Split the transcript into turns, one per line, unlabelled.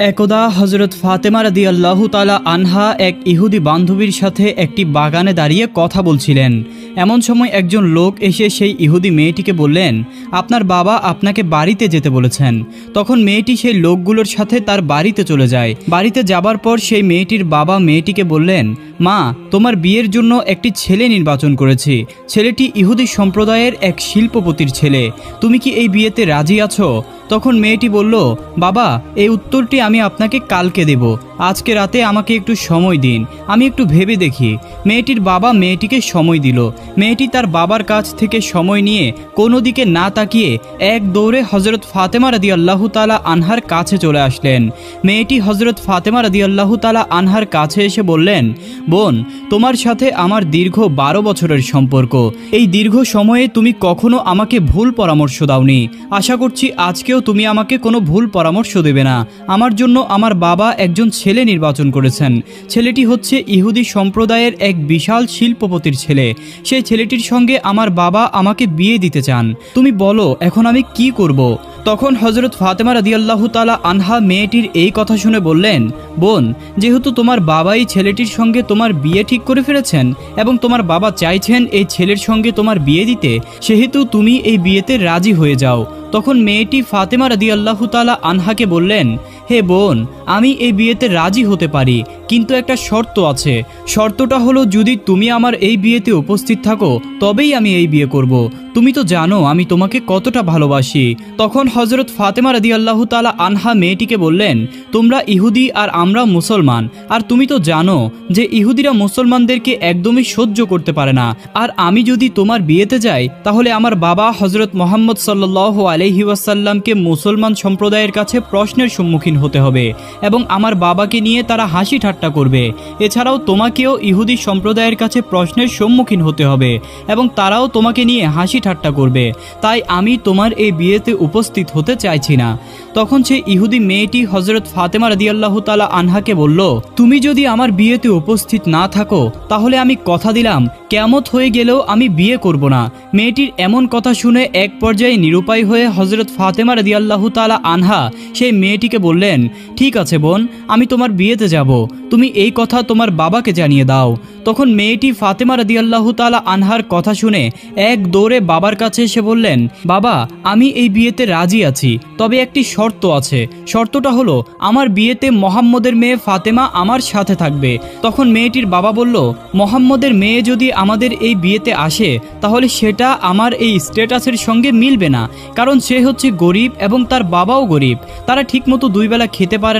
একদা হজরত ফাতেমা রাদি আল্লাহ তালা আনহা এক ইহুদি বান্ধবীর সাথে একটি বাগানে দাঁড়িয়ে কথা বলছিলেন। এমন সময় একজন লোক এসে সেই ইহুদি মেয়েটিকে বললেন, আপনার বাবা আপনাকে বাড়িতে যেতে বলেছেন। তখন মেয়েটি সেই লোকগুলোর সাথে তার বাড়িতে চলে যায়। বাড়িতে যাবার পর সেই মেয়েটির বাবা মেয়েটিকে বললেন মা, তোমার বিয়ের জন্য একটি ছেলে নির্বাচন করেছি। ছেলেটি ইহুদি সম্প্রদায়ের এক শিল্পপতির ছেলে। তুমি কি এই বিয়েতে রাজি আছো? তখন মেয়েটি বলল, বাবা, এই উত্তরটি আমি আপনাকে কালকে দেব। আজকে রাতে আমাকে একটু সময় দিন। আমি একটু ভেবে দেখি। মেয়েটির বাবা মেয়েটিকে সময় দিল। মেয়েটি তার বাবার কাছ থেকে সময় নিয়ে কোনো দিকে না তাকিয়ে এক দৌড়ে হজরত ফাতেমা রাদি আল্লাহ তালা আনহার কাছে চলে আসলেন। মেয়েটি হজরত ফাতেমা রাদি আল্লাহ তালা আনহার কাছে এসে বললেন বোন, তোমার সাথে আমার দীর্ঘ বারো বছরের সম্পর্ক। এই দীর্ঘ সময়ে তুমি কখনো আমাকে ভুল পরামর্শ দাওনি। আশা করছি আজকেও তুমি আমাকে কোনো ভুল পরামর্শ দেবে না। আমার জন্য আমার বাবা একজন ছেলে নির্বাচন করেছেন। ছেলেটি হচ্ছে ইহুদি সম্প্রদায়ের এক বিশাল শিল্পপতির ছেলে। সেই ছেলেটির সঙ্গে আমার বাবা আমাকে বিয়ে দিতে চান। তুমি বলো, এখন আমি কি করব? তখন হজরত ফাতেমা রাদিয়াল্লাহু তালা আনহা মেয়েটির এই কথা শুনে বললেন, বোন, যেহেতু তোমার বাবাই ছেলেটির সঙ্গে তোমার বিয়ে ঠিক করে ফেলেছেন এবং তোমার বাবা চাইছেন এই ছেলের সঙ্গে তোমার বিয়ে দিতে, সেহেতু তুমি এই বিয়েতে রাজি হয়ে যাও। তখন মেয়েটি ফাতেমা রাদিয়াল্লাহু তালা আনহাকে বললেন হে বোন, আমি এই বিয়েতে রাজি হতে পারি, কিন্তু একটা শর্ত আছে। শর্তটা হলো যদি তুমি আমার এই বিয়েতে উপস্থিত থাকো, তবেই আমি এই বিয়ে করব। তুমি তো জানো, আমি তোমাকে কতটা ভালোবাসি। তখন হজরত ফাতেমা রাদি আল্লাহ তালা আনহা মেয়েটিকে বললেন, তোমরা ইহুদি আর আমরা মুসলমান, আর তুমি তো জানো যে ইহুদিরা মুসলমানদেরকে একদমই সহ্য করতে পারে না। আর আমি যদি তোমার বিয়েতে যাই, তাহলে আমার বাবা হজরত মোহাম্মদ সাল্লাহ আলহি ওয়াসাল্লামকে মুসলমান সম্প্রদায়ের কাছে প্রশ্নের সম্মুখীন হতে হবে এবং আমার বাবাকে নিয়ে তারা হাসি ঠাট্টা করবে। এছাড়াও তোমাকেও ইহুদি সম্প্রদায়ের কাছে প্রশ্নের সম্মুখীন হতে হবে এবং তারাও তোমাকে নিয়ে হাসি ঠাট্টা করবে। তাই আমি তোমার এই বিয়েতে উপস্থিত হতে চাইছি না। তখন সে ইহুদি মেয়েটি হজরত ফাতেমা রাদিয়াল্লাহ আনহাকে বলল, তুমি যদি আমার বিয়েতে উপস্থিত না থাকো, তাহলে আমি কথা দিলাম। কেমত হয়ে গেলেও আমি বিয়ে করব না। মেয়েটির এমন কথা শুনে এক পর্যায়ে নিরুপায় হয়ে হজরত ফাতেমা রাদিয়াল্লাহ তালা আনহা সেই মেয়েটিকে বললেন ঠিক আছে বোন, আমি তোমার বিয়েতে যাব। তুমি এই কথা তোমার বাবাকে জানিয়ে দাও। তখন মেয়েটি ফাতেমা রাদিয়াল্লাহ তালা আনহার কথা শুনে এক দৌড়ে বাবার কাছে এসে বললেন, বাবা, আমি এই বিয়েতে রাজি আছি, তবে একটি শর্ত আছে। শর্তটা হলো, আমার বিয়েতে মোহাম্মদের মেয়ে ফাতেমা আমার সাথে থাকবে। তখন মেয়েটির বাবা বলল, মোহাম্মদের মেয়ে যদি আমাদের এই বিয়েতে আসে, তাহলে সেটা আমার এই স্ট্যাটাসের সঙ্গে মিলবে না, কারণ সে হচ্ছে গরিব এবং তার বাবাও গরিব। তারা ঠিকমতো দুই বেলা খেতে পারে